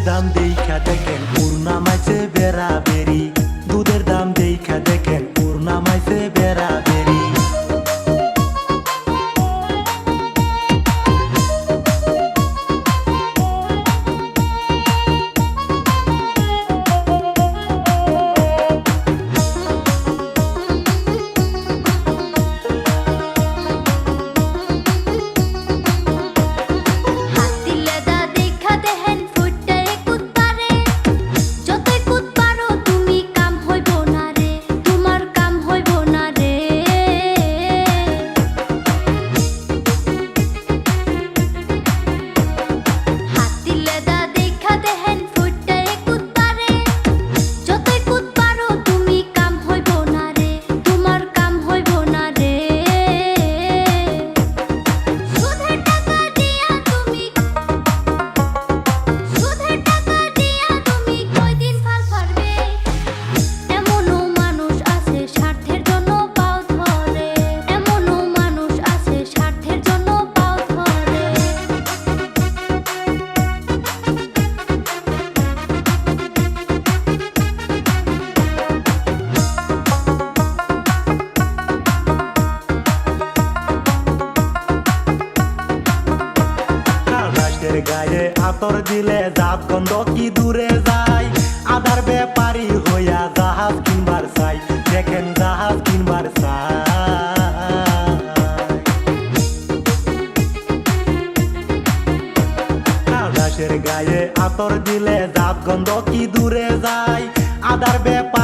দুধের দাম দেখা দেখেন পূর্ণামাইছে বেড়া বেরি দুধের দাম সাতর দিলে জাত খন্দ কি দূরে যায়? আধার ব্যাপারি হইয়া জাহাজ কিনবার চাই। দেখেন জাহাজ কিনবার চাই। গায়ে আতর দিলে জাত গন্ধ কি দূরে যায়? আদার ব্যাপার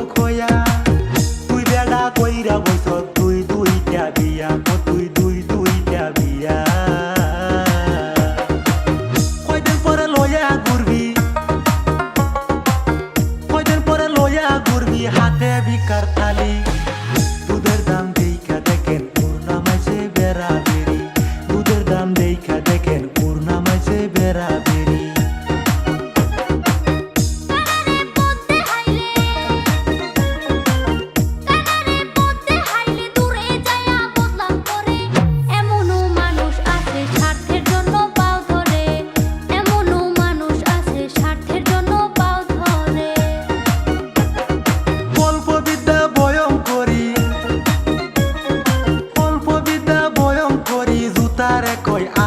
মুখ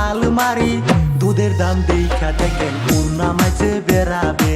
আলমারি। দুধের দাম দেখা দেখেন পূর্ণামাইছে বেড়াবে।